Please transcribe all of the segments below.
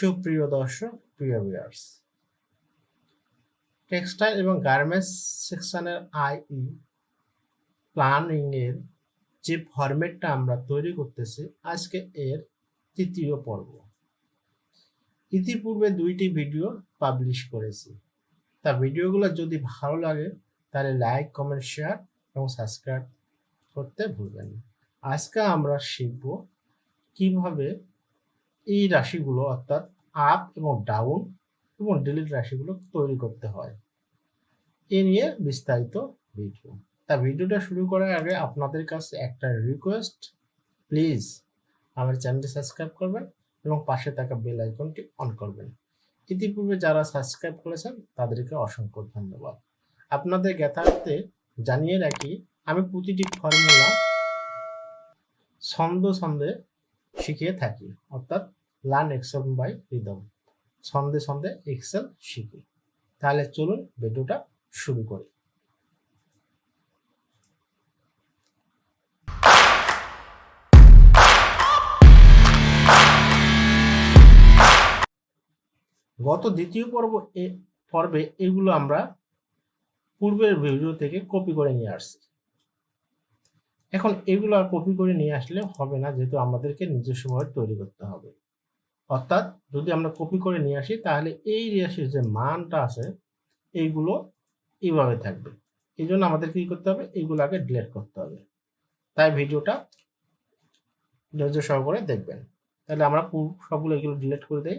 সুপ্রিয় দর্শক, প্রিয় ভিউয়ার্স টেক্সটাইল এবং গার্মেন্টস সেকশনের আইই প্ল্যানিং এর যে ফরম্যাটটা আমরা তৈরি করতেছি, আজকে এর তৃতীয় পর্ব। ইতিপূর্বে দুইটি ভিডিও পাবলিশ করেছি। তা ভিডিওগুলো যদি ভালো লাগে, তাহলে লাইক কমেন্ট শেয়ার এবং সাবস্ক্রাইব করতে ভুলবেন না। আজকে আমরা শিখব কীভাবে এই রাশিগুলো অর্থাৎ আপ এবং ডাউন এবং ডিলিট রাশিগুলো তৈরি করতে হয়। এ নিয়ে বিস্তারিত ভিডিও তা ভিডিওটা শুরু করার আগে আপনাদের কাছে একটা রিকোয়েস্ট প্লিজ আমার চ্যানেলটি সাবস্ক্রাইব করবেন এবং পাশে থাকা বেল আইকনটি অন করবেন। ইতিপূর্বে যারা সাবস্ক্রাইব করেছেন, তাদেরকে অসংখ্য ধন্যবাদ। আপনাদের জ্ঞাতার্থে জানিয়ে রাখি, আমি প্রতিটি ফর্মুলা ছন্দ ছন্দে শিখিয়ে থাকি, অর্থাৎ লার্ন এক্সেল বাই রিদম ছন্দে ছন্দে এক্সেল শিখি। তাহলে চলুন ভিডিওটা শুরু করি। গত দ্বিতীয় পর্ব পর্বে এগুলো আমরা পূর্বের ভিডিও থেকে কপি করে নিয়ে আসছি। এখন এগুলো আর কপি করে নিয়ে আসলে হবে না, যেহেতু আমাদেরকে নিজস্বভাবে তৈরি করতে হবে। অর্থাৎ যদি আমরা কপি করে নিয়ে আসি, তাহলে এই রাশির যে মানটা আছে, এইগুলো এইভাবে থাকবে। এই জন্য আমাদের কি করতে হবে? এইগুলো আগে ডিলিট করতে হবে। তাই ভিডিওটা ধৈর্য সহকারে দেখবেন। তাহলে আমরা সবগুলো এগুলো ডিলিট করে দেই।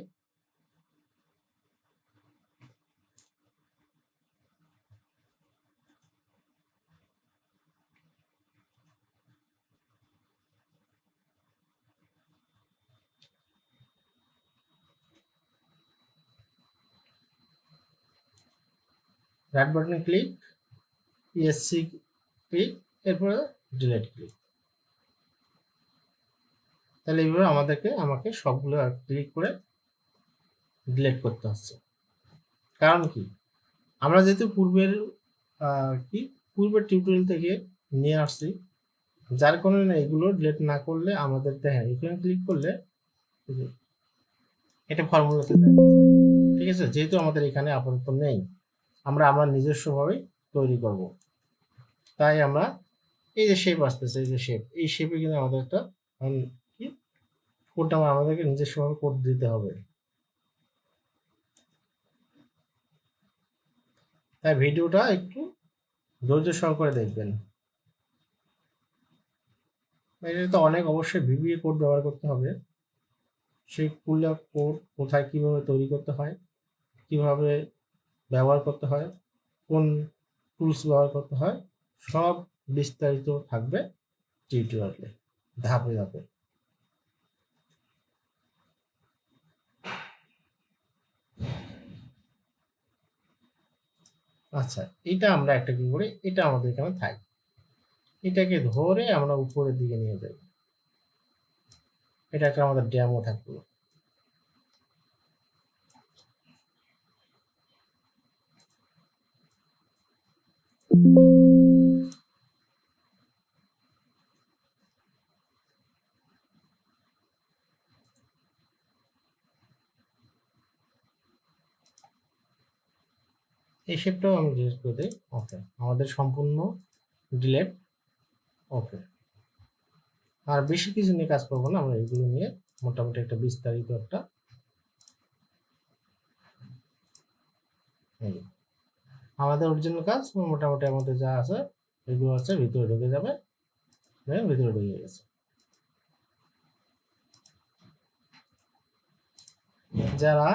রাইট বাটনে ক্লিক ইএসসি ক্লিক এরপরে ডিলিট ক্লিক তাহলে এইভাবে আমাদেরকে, আমাকে সবগুলো ক্লিক করে ডিলিট করতে হচ্ছে। কারণ কি? আমরা যেহেতু পূর্বের কি, পূর্বের টিউটোরিয়াল থেকে নিয়ে আসছি, যার কারণে এগুলো ডিলিট না করলে আমাদের দেখেন, এখানে ক্লিক করলে এটা ফর্মুলাতে ঠিক আছে? যেহেতু আমাদের এখানে আপাতত নেই। আমরা আমরা নিজস্বভাবে তৈরি করব। তাই আমরা এই যে শেপ আসতেছে, এই যে শেপ এই শেপে কিন্তু আমাদের একটা কি? কোডটা আমাদেরকে নিজস্বভাবে কোড দিতে হবে। তাই ভিডিওটা একটু ধৈর্য সহকারে দেখবেন। এটা তো অনেক অবশ্যই ভিবিএ কোড ব্যবহার করতে হবে। সেই কুলা কোড কোথায় কীভাবে তৈরি করতে হয়, কীভাবে ব্যবহার করতে হয়, কোন টুলস ব্যবহার করতে হয়, সব বিস্তারিত থাকবে টিউটোরিয়ালে ধাপে ধাপে। আচ্ছা এটা আমরা একটা কি করি, এটা আমাদের এখানে থাকবে। এটাকে ধরে আমরা উপরের দিকে নিয়ে যাই। এটা একটা আমাদের ড্যামও থাকল। এই শেপটাও আমি ডিলিট করে দিই ওকে আমাদের সম্পূর্ণ ডিলেট ওকে আর বেশি কিছু নিয়ে কাজ করব না, আমরা এগুলো নিয়ে মোটামুটি একটা বিস্তারিত একটা। আমাদের অরিজিনাল কাজ মোটামুটি আমাদের যা আছে এগুলো হচ্ছে ভিতরে ঢুকে যাবে। হ্যাঁ, ভিতরে ঢুকে গেছে। যারা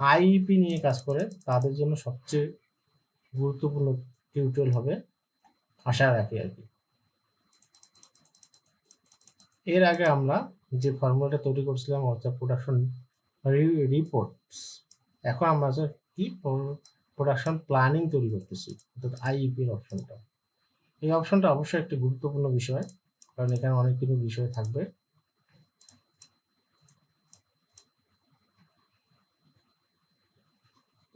আইইপি নিয়ে কাজ করে তাদের জন্য সবচেয়ে গুরুত্বপূর্ণ টিউটোরিয়াল হবে আশা রাখি আর কি। এর আগে আমরা যে ফর্মুলাটা তৈরি করছিলাম অর্থাৎ প্রোডাকশন রিপোর্টস এখন আমরা কি প্রোডাকশন প্ল্যানিং তৈরি করতেছি, অর্থাৎ আইইপির অপশনটা এই অপশনটা অবশ্যই একটি গুরুত্বপূর্ণ বিষয়, কারণ এখানে অনেক কিছু বিষয় থাকবে।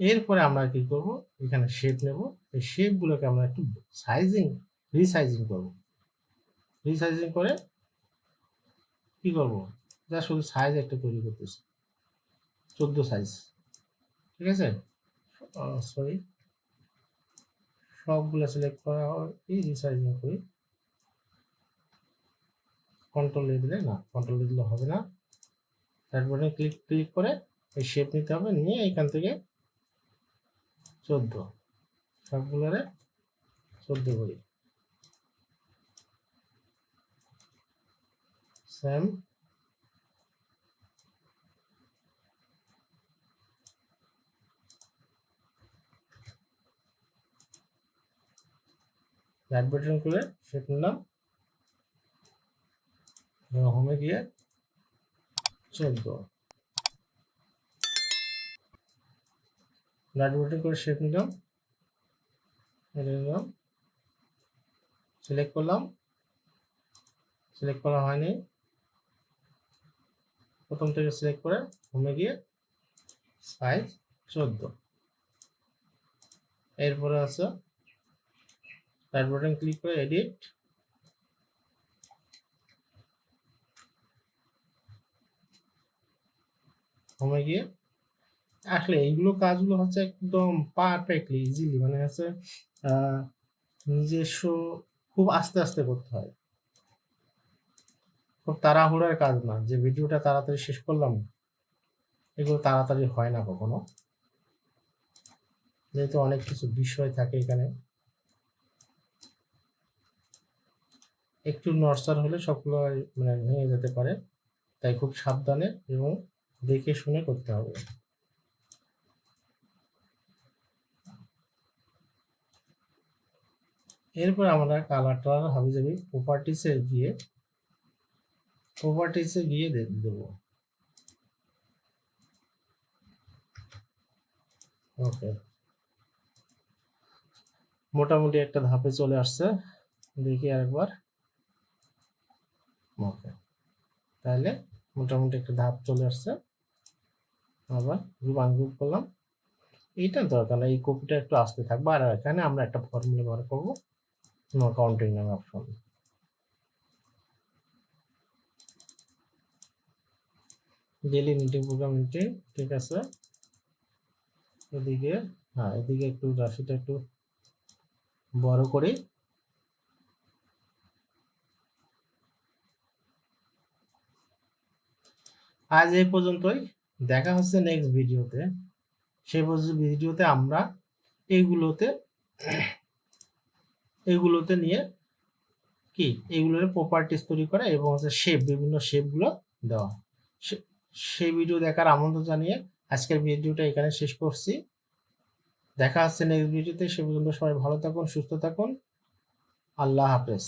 এরপরে আমরা কি করব? এখানে শেপ নেব। এই শেপগুলোকে আমরা একটু সাইজিং রিসাইজিং করব। রিসাইজিং করে কি করব? যা শুধু সাইজ একটা তৈরি করতেছি। চোদ্দ সাইজ ঠিক আছে? সরি সবগুলো সিলেক্ট করা হয় রিসাইজিং করি। কন্ট্রোল দিলে না কন্ট্রোল দিলে হবে না। তারপরে ক্লিক ক্লিক করে এই শেপ নিতে হবে, নিয়ে এখান থেকে চোদ্দ। সবগুলোরে চোদ্দ করি। সেম রাইট বাটন করে সেট নিলাম। হোমে গিয়ে চোদ্দ রাইট বাটন করে শেপ নিলাম। এটা নিলাম। সিলেক্ট করলাম। সিলেক্ট করা হয়নি। প্রথম থেকে সিলেক্ট করে হোমে গিয়ে সাইজ চোদ্দ। এরপরে আছে রাইট বাটন ক্লিক করে এডিট হোমে গিয়ে আসলে এইগুলো কাজগুলো হচ্ছে একদম পারফেক্টলি ইজিলি মানে হচ্ছে নিজস্ব খুব আস্তে আস্তে করতে হয়। খুব তাড়াহুড়ার কাজ না, যে ভিডিওটা তাড়াতাড়ি শেষ করলাম, এগুলো তাড়াতাড়ি হয় না কখনো। যেহেতু অনেক কিছু বিষয় থাকে এখানে। একটু নড়চড় হলে সবগুলো মানে ভেঙে যেতে পারে। তাই খুব সাবধানে এবং দেখে শুনে করতে হবে। এরপর আমরা কালারটা হাবি যাবি প্রপার্টিসে গিয়ে প্রপার্টিসে গিয়ে দেবো। ওকে মোটামুটি একটা ধাপে চলে আসছে। দেখি আরেকবার। ওকে তাহলে মোটামুটি একটা ধাপ চলে আসছে। আবার গ্রুপ আনগ্রুপ করলাম। এইটা দরকার এই কপিটা একটু আসতে থাকবে আর এখানে আমরা একটা ফর্মুলা ব্যবহার করব। নো কাউন্টিং নামে option daily meeting program meeting ঠিক আছে? এদিকে হ্যাঁ এদিকে একটু রাশিটা একটু বড় করি। আজ এই পর্যন্তই। দেখা হচ্ছে নেক্সট ভিডিওতে সেই ভিডিওতে আমরা এইগুলোতে এগুলোতে নিয়ে কি? এগুলোর প্রপার্টিস তৈরি করা এবং হচ্ছে শেপ বিভিন্ন শেপগুলো দেওয়া। সেই ভিডিও দেখার আমন্ত্রণ জানিয়ে আজকের ভিডিওটা এখানে শেষ করছি। দেখা হচ্ছে নেক্সট ভিডিওতে সে পর্যন্ত সবাই ভালো থাকুন, সুস্থ থাকুন। আল্লাহ হাফেজ।